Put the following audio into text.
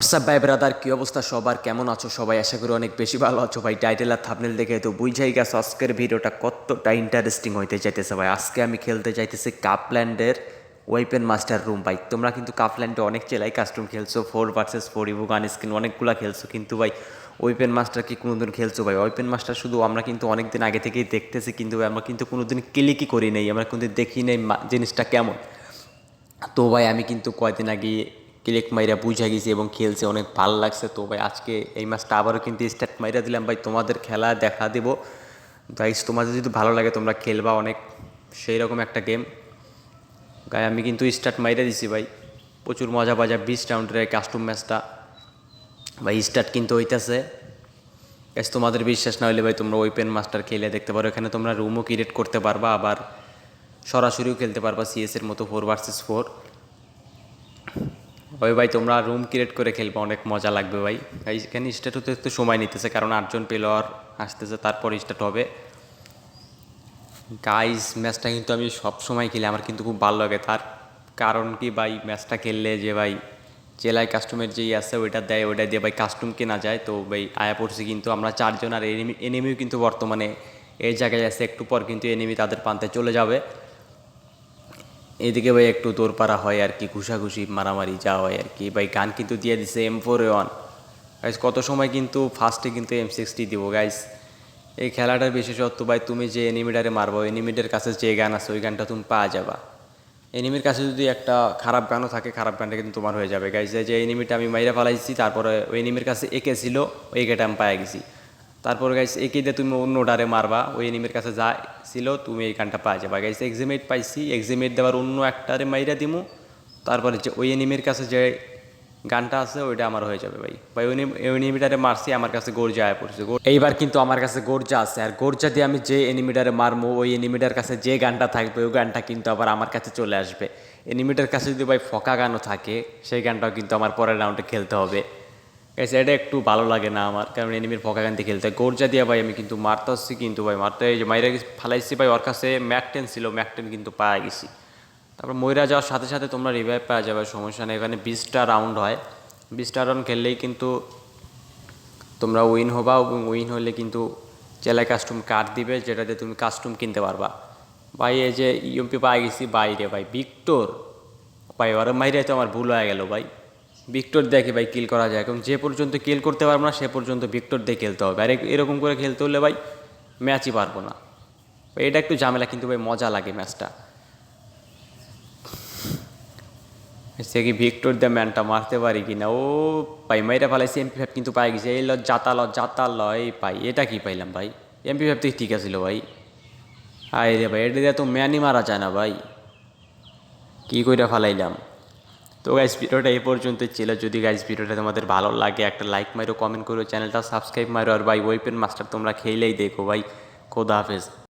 WhatsApp ভাই brother কী অবস্থা? সবার কেমন আছো? সবাই আশা করি অনেক বেশি ভালো আছো। ভাই টাইটেল আর থাপনেল দেখে তো বুঝাই গেছে আজকের ভিডিওটা কতটা ইন্টারেস্টিং হইতে চাইতেছে ভাই। আজকে আমি খেলতে চাইতেছি কাপল্যান্ডের ওয়েপেন মাস্টার রুম ভাই, তোমরা কিন্তু কাপল্যান্ডে অনেক চেলাই কাস্টম খেলছো। ফোর ভার্সেস ফোর ইভু গান স্ক্রিন অনেকগুলো খেলছো। কিন্তু ভাই ওয়েপেন মাস্টার কি কোনোদিন খেলছো ভাই? ওয়েপেন মাস্টার শুধু আমরা কিন্তু অনেক দিন আগে থেকেই দেখতেছি, কিন্তু ভাই, আমরা কিন্তু কোনোদিন ক্লিকই করি নেই। আমরা কিন্তু দেখি নেই জিনিসটা কেমন। তো ভাই, আমি কিন্তু কয়দিন আগে ক্লিক মাইরা বুঝা গেছি এবং খেলছে অনেক ভালো লাগছে। তো ভাই, আজকে এই ম্যাচটা আবারও কিন্তু স্টার্ট মাইরা দিলাম। ভাই, তোমাদের খেলা দেখা দেব। গাইস তোমাদের যদি ভালো লাগে তোমরা খেলবা অনেক। সেই রকম একটা গেম গাই আমি কিন্তু স্টার্ট মাইরা দিছি ভাই। প্রচুর মজা বাজা বিশ রাউন্ডের কাস্টম ম্যাচটা ভাই স্টার্ট কিন্তু হইতাছে। গ্যাস তোমাদের বিশ্বাস না হলে ভাই, তোমরা ওয়েপেন মাস্টার খেলে দেখতে পারো। এখানে তোমরা রুমও ক্রিয়েট করতে পারবা, আবার সরাসরিও খেলতে পারবা সিএস এর মতো ফোর ভার্সেস ফোর ওই ভাই, তোমরা রুম ক্রিয়েট করে খেলবে, অনেক মজা লাগবে ভাই। এখানে স্টার্ট হতে একটু সময় নিতেছে, কারণ আটজন প্লেয়ার আসতেছে, তারপর স্টার্ট হবে। গাইস ম্যাচটা কিন্তু আমি সব সময় খেলি, আমার কিন্তু খুব ভালো লাগে। তার কারণ কি ভাই ম্যাচটা খেললে যে ভাই, জেলায় কাস্টমের যেই আছে, ওইটা দেয়, ওইটা দিয়ে ভাই কাস্টম কেনা যায়। তো ভাই, আয়া পড়ছি কিন্তু আমরা চারজন, আর এনিমি এনিমিও কিন্তু বর্তমানে এই জায়গায় আছে, একটু পর কিন্তু এনিমি তাদের প্রান্তে চলে যাবে। এদিকে ভাই একটু দৌড়পাড়া হয় আর কি, ঘুষাঘুষি, মারামারি যা হয় আর কি। ভাই গান কিন্তু দিয়ে দিছে এম ফোর ওয়ান গাইজ কত সময় কিন্তু ফার্স্টে কিন্তু এম সিক্সটি দিব গাইজ এই খেলাটার বিশেষত্ব ভাই, তুমি যে এনিমিটারে মারবো এনিমিটার কাছে যে গান আছে, ওই গানটা তুমি পাওয়া যাবা। এনিমির কাছে যদি একটা খারাপ গানও থাকে, খারাপ গানটা কিন্তু তোমার হয়ে যাবে। গাইজ যে এনিমিটা আমি মাইরা ফেলাইছি, তারপরে ওই এনিমির কাছে একে ছিল ওই একেটা আমি পায়ে গেছি। তারপর গাইস একে দিয়ে তুমি অন্য ডারে মারবা। ওই এনিমির কাছে যা ছিল, তুমি এই গানটা পাওয়া যাবা। গাইস এক্সিমেট পাইছি। এক্সিমেট দেওয়ার অন্য একটারে মাইরা দিমু। তারপরে যে ওই এনিমির কাছে যে গানটা আছে, ওইটা আমার হয়ে যাবে ভাই। ভাই, ওই এনিমি- এনিমিটারে মারছি, আমার কাছে গর্জা আয় পড়ছে। এইবার কিন্তু আমার কাছে গর্জা আছে। আর গর্জা দিয়ে আমি যে এনিমিটারে মারবো ওই এনিমিটার কাছে যে গানটা থাকবে, ওই গানটা কিন্তু আবার আমার কাছে চলে আসবে। এনিমিটার কাছে যদি ভাই ফকা গানও থাকে, সেই গানটাও কিন্তু আমার পরের রাউন্ডে খেলতে হবে। গাইস এটা একটু ভালো লাগে না আমার, কারণ এনিমির ফকা গানতে খেলতে। গোর্জা দিয়া ভাই, আমি কিন্তু মারতে আসছি কিন্তু ভাই, মারতে এই যে মাইরা ফালাইছি ভাই, ওর কাছে ম্যাকটেন ছিল ম্যাকটেন কিন্তু পাওয়া গেছি। তারপর ময়রা যাওয়ার সাথে সাথে তোমরা রিভাইভ পাওয়া যাবে, সমস্যা নেই। এখানে বিশটা রাউন্ড হয়। বিশটা রাউন্ড খেললেই কিন্তু তোমরা উইন হবা এবং উইন হলে কিন্তু জেলায় কাস্টম কার্ড দিবে যেটাতে তুমি কাস্টম কিনতে পারবা। ভাই, এই যে ইএমপি পাই গেছি বাইরে ভাই ভিক্টর ভাই, ওরা মাইরে তো আমার ভুল হয়ে গেল ভাই। ভিক্টর দেখে ভাই কিল করা যায়। এবং যে পর্যন্ত কিল করতে পারব না, সে পর্যন্ত ভিক্টর দিয়ে খেলতে হবে। আর এরকম করে খেলতে হলে ভাই ম্যাচই পারব না। এটা একটু ঝামেলা, কিন্তু ভাই মজা লাগে ম্যাচটা সে কি ভিক্টর দিয়ে ম্যানটা মারতে পারি কি না ও পাই মাইরা ফেলাইছি এমপি ফাইভ কিন্তু পাই গেছে। এই ল জাতা ল জাতা ল এই পাই এটা কি পাইলাম ভাই? এমপি ফাইভ তো ঠিক আছিল ভাই। আয় রে ভাই, এটা দিয়ে তো ম্যানই মারা যায় না ভাই। কী কইরা ফালাইলাম? তো গাইস ভিডিওটা এই পর্যন্ত ছিল। যদি গাইস ভিডিওটা তোমাদের ভালো লাগে, একটা লাইক মারো কমেন্ট করো চ্যানেলটা সাবস্ক্রাইব মারো আর ভাই ওয়েপেন মাস্টার তোমরা খেলেই দেখো ভাই। খোদা হাফেজ।